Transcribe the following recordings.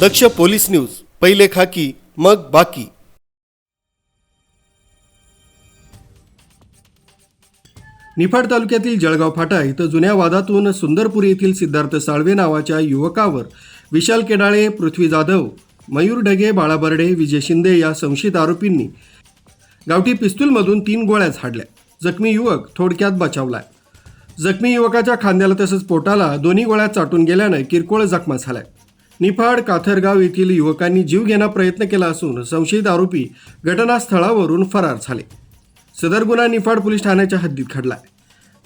दक्ष police news पहिले खाकी मग बाकी. निफाड तालुक्यातील जळगाव फाटा इथं जुन्या वादातून सुंदरपूर येथील सिद्धार्थ साळवे नावाच्या युवकावर विशाल केडाळे पृथ्वी जाधव मयूर ढगे बाळा बर्डे विजय शिंदे या संशयित आरोपींनी गावठी पिस्तूलमधून तीन गोळ्या झाडल्या. जखमी युवक थोडक्यात बचावलाय. जखमी युवकाच्या खांद्याला तसंच पोटाला दोन्ही गोळ्या चाटून गेल्यानं किरकोळ जखमा झालाय. निफाड काथरगाव येथील युवकांनी जीव घेण्याचा प्रयत्न केला असून संशयित आरोपी घटनास्थळावरून फरार झाले. सदर गुन्हा निफाड पोलीस ठाण्याच्या हद्दीत घडलाय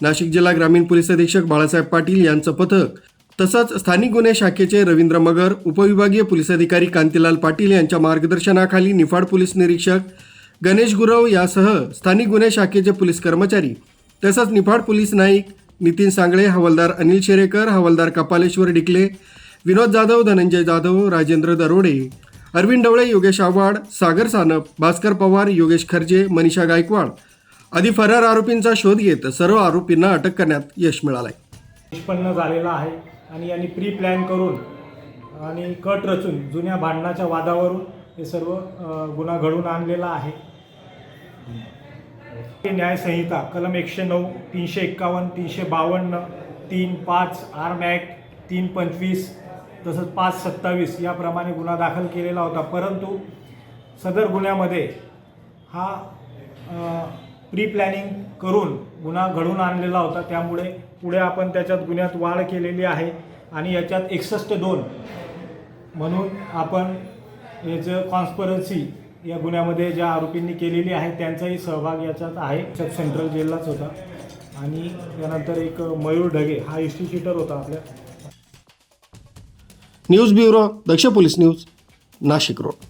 नाशिक जिल्हा ग्रामीण पोलीस अधीक्षक बाळासाहेब पाटील यांचं पथक तसंच स्थानिक गुन्हे शाखेचे रवींद्र मगर उपविभागीय पोलीस अधिकारी कांतीलाल पाटील यांच्या मार्गदर्शनाखाली निफाड पोलीस निरीक्षक गणेश गुरव यासह स्थानिक गुन्हे शाखेचे पोलीस कर्मचारी तसंच निफाड पोलीस नाईक नितीन सांगळे हवालदार अनिल शेरेकर हवालदार कपालेश्वर डिकले विनोद जाधव धनंजय जाधव राजेंद्र दरोडे अरविंद डवळे योगेश आव्हाड सागर सानप भास्कर पवार योगेश खर्जे मनीषा गायकवाड आदी फरार आरोपींचा शोध घेत सर्व आरोपींना अटक करण्यात यश मिळालंय. निष्पन्न झालेला आहे आणि यांनी प्री प्लॅन करून आणि कट रचून जुन्या भांडणाच्या वादावरून हे सर्व गुन्हा घडून आणलेला आहे. न्यायसंहिता कलम एकशे नऊ तीनशे एक्कावन्न तीनशे बावन्न तीन पाच आर्म ॲक्ट तीन पंचवीस तसंच पाच सत्तावीस याप्रमाणे गुन्हा दाखल केलेला होता. परंतु सदर गुन्ह्यामध्ये हा प्री प्लॅनिंग करून गुन्हा घडून आणलेला होता. त्यामुळे पुढे आपण त्याच्यात गुन्ह्यात वाढ केलेली आहे आणि याच्यात एकसष्ट दोन म्हणून आपण याचं कॉन्स्परन्सी या गुन्ह्यामध्ये ज्या आरोपींनी केलेली आहे त्यांचाही सहभाग याच्यात आहे. याच्यात सेंट्रल जेललाच होता. आणि त्यानंतर एक मयूर ढगे हा इन्स्टिट्यूटर होता आपल्या. News bureau Daksh police news Nashik road.